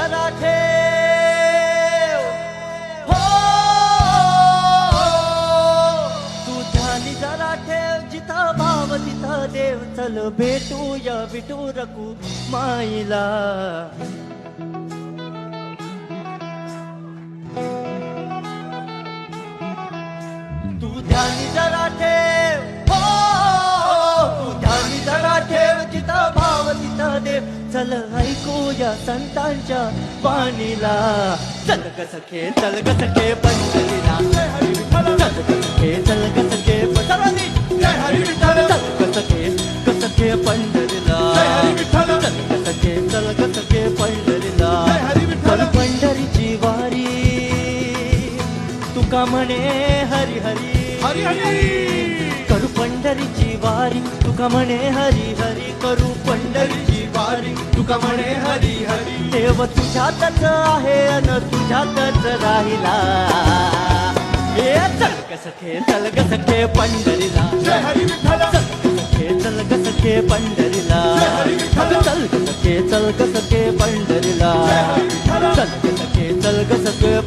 जरा ठेव. हो तू ध्यानी जरा ठेव जिथं भाव तिथं देव. चल भेटूया विटू रकू माईला. तू ध्यानी जरा ठेव. चल ऐकूया संतांच्या पाणीला चल ग सखे चल ग सखे पंढरीला चल ग सखे चल ग सखे पंढरी चल ग सखे ग सखे पंढरीला चल ग सखे चल ग सखे पंढरीला चल पंढरीची वारी तुका म्हणे हरी हरी हरी हरी करू पंढरीची वारी तुका म्हणे हरी हरी करू पंढरी देव तुझ्यातच आहे अन तुझ्यातच राहिला. सखे सखे पंढरीला. सखे पंढरीला. जय हरी विठ्ठल. चल ग सखे पंढरीला. जय हरी विठ्ठल. चल ग सखे चल ग सखे